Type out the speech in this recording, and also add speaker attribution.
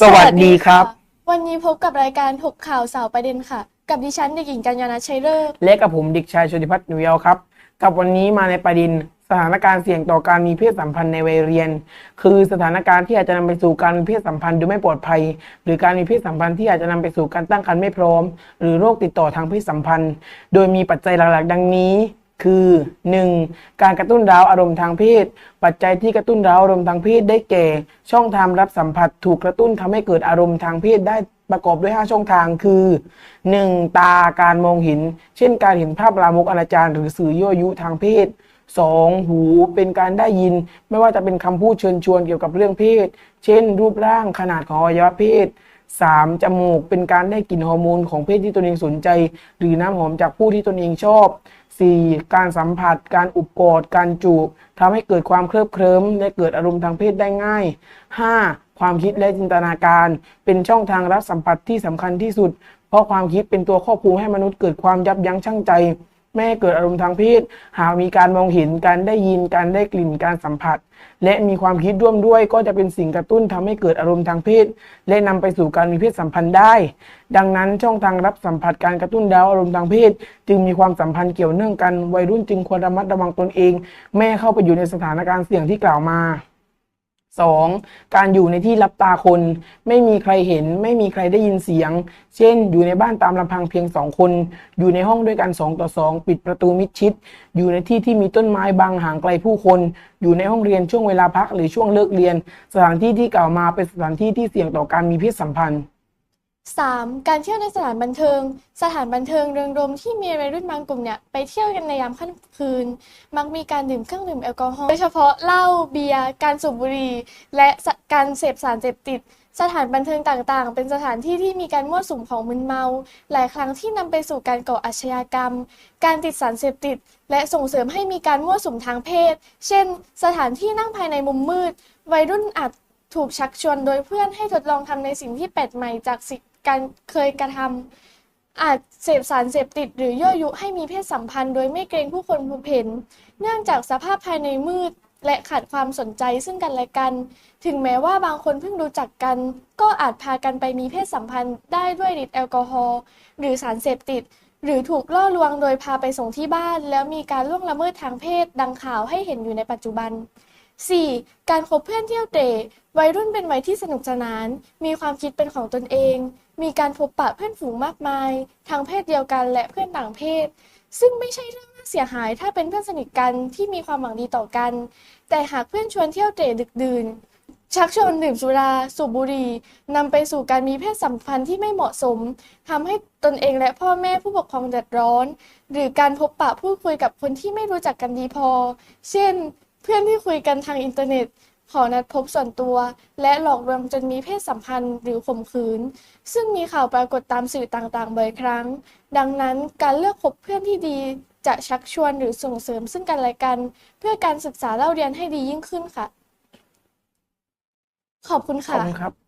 Speaker 1: สวัสดีครับะ
Speaker 2: วันนี้พบกับรายการถกข่าวสาวประเด็นค่ะ กับดิฉันเด็กหญิงกัญญาณชัยเลิศ
Speaker 1: และกับผมเด็กชายชติพัฒน์หนูเยาว์ครับ กับวันนี้มาในประเด็นสถานการณ์เสี่ยงต่อการมีเพศสัมพันธ์ในวัยเรียน คือสถานการณ์ที่อาจจะนำไปสู่การมีเพศสัมพันธ์โดยไม่ปลอดภัย หรือการมีเพศสัมพันธ์ที่อาจจะนำไปสู่การตั้งครรภ์ไม่พร้อม หรือโรคติดต่อทางเพศสัมพันธ์ โดยมีปัจจัยหลักๆ ดังนี้ คือ 1. การกระตุ้นร้าวอารมณ์ทางเพศ ปัจจัยที่กระตุ้นร้าวอารมณ์ทางเพศได้แก่ ช่องทางรับสัมผัสถูกกระตุ้นทำให้เกิดอารมณ์ทางเพศได้ประกอบด้วย 5 ช่องทางคือ 1. ตาการมองเห็น เช่นการเห็นภาพลามกอนาจารหรือสื่อยั่วยุทางเพศ 2. หูเป็นการได้ยิน ไม่ว่าจะเป็นคำพูดเชิญชวนเกี่ยวกับเรื่องเพศ เช่น รูปร่างขนาดของอวัยวะเพศ 3. จมูกเป็นการได้กลิ่นฮอร์โมนของเพศที่ตนเองสนใจ หรือน้ำหอมจากผู้ที่ตนเองชอบ 4. การสัมผัส การอุบกอดการจูบทำให้เกิดความเคลิบเคลิ้มและเกิดอารมณ์ทางเพศได้ง่าย 5. ความคิดและจินตนาการ เป็นช่องทางรับสัมผัสที่สำคัญที่สุด เพราะความคิดเป็นตัวควบคุมให้มนุษย์เกิดความยับยั้งชั่งใจ ไม่ให้เกิดอารมณ์ทางเพศ หากมีการมองเห็นการได้ยินการได้กลิ่นการสัมผัส และมีความคิดร่วมด้วยก็จะเป็นสิ่งกระตุ้นทำให้เกิดอารมณ์ทางเพศ และนำไปสู่การมีเพศสัมพันธ์ได้ ดังนั้นช่องทางรับสัมผัสการกระตุ้นดาวอารมณ์ทางเพศ จึงมีความสัมพันธ์เกี่ยวเนื่องกันวัยรุ่นจึงควรระมัดระวังตนเอง ไม่เข้าไปอยู่ในสถานการณ์เสี่ยงที่กล่าวมา 2. การอยู่ในที่รับตาคน ไม่มีใครเห็น ไม่มีใครได้ยินเสียง เช่น อยู่ในบ้านตามลำพังเพียงสองคน อยู่ในห้องด้วยกันสองต่อสองปิดประตูมิดชิด อยู่ในที่ที่มีต้นไม้บังห่างไกลผู้คน อยู่ในห้องเรียนช่วงเวลาพักหรือช่วงเลิกเรียน สถานที่ที่กล่าวมาเป็นสถานที่ที่เสี่ยงต่อการมีเพศสัมพันธ์
Speaker 2: 3. การเที่ยวในสถานบันเทิง สถานบันเทิงเริงรมย์ที่มีวัยรุ่นบางกลุ่มเนี่ยไปเที่ยวกันในยามค่ำคืน มักมีการดื่มเครื่องดื่มแอลกอฮอล์โดยเฉพาะเหล้าเบียร์ การสูบบุหรี่ และการเสพสารเสพติด สถานบันเทิงต่างๆ เป็นสถานที่ที่มีการมั่วสุมของมึนเมา หลายครั้งที่นำไปสู่การก่ออาชญากรรม การติดสารเสพติด และส่งเสริมให้มีการมั่วสุมทางเพศ เช่น สถานที่นั่งภายในมุมมืด วัยรุ่นอาจถูกชักชวนโดยเพื่อนให้ทดลองทำในสิ่งที่แปลกใหม่จากสิ่ง การเคยกระทำอาจเสพสารเสพติดหรือยั่วยุให้มีเพศสัมพันธ์โดยไม่เกรงผู้คนพบเห็น เนื่องจากสภาพภายในมืดและขาดความสนใจซึ่งกันและกัน ถึงแม้ว่าบางคนเพิ่งรู้จักกัน ก็อาจพากันไปมีเพศสัมพันธ์ได้ด้วยฤทธิ์แอลกอฮอล์หรือสารเสพติด หรือถูกล่อลวงโดยพาไปส่งที่บ้าน แล้วมีการล่วงละเมิดทางเพศดังข่าวให้เห็นอยู่ในปัจจุบัน 4. การคบเพื่อนเที่ยวเตร่วัยรุ่นเป็นวัยที่สนุกสนาน มีความคิดเป็นของตนเอง มีการพบปะเพื่อนฝูงมากมาย ทั้งเพศเดียวกันและเพื่อนต่างเพศ ซึ่งไม่ใช่เรื่องน่าเสียหายถ้าเป็นเพื่อนสนิทกันที่มีความหวังดีต่อกัน แต่หากเพื่อนชวนเที่ยวเตร่ดึกดื่น ชักชวนดื่มสุราสูบบุหรี่นำไปสู่การมีเพศสัมพันธ์ที่ไม่เหมาะสมทำให้ตนเองและพ่อแม่ผู้ปกครองเดือดร้อน หรือการพบปะพูดคุยกับคนที่ไม่รู้จักกันดีพอ เช่น เพื่อนที่คุยกันทางอินเทอร์เน็ต ขอนัดพบส่วนตัว และหลอกลวงจนมีเพศสัมพันธ์หรือข่มขืน ซึ่งมีข่าวปรากฏตามสื่อต่างๆบ่อยครั้ง ดังนั้นการเลือกคบเพื่อนที่ดีจะชักชวนหรือส่งเสริมซึ่งกันและกัน เพื่อการศึกษาเล่าเรียนให้ดียิ่งขึ้นค่ะ ขอบคุณ
Speaker 1: ขอบ
Speaker 2: ค่ะ
Speaker 1: คุณครับ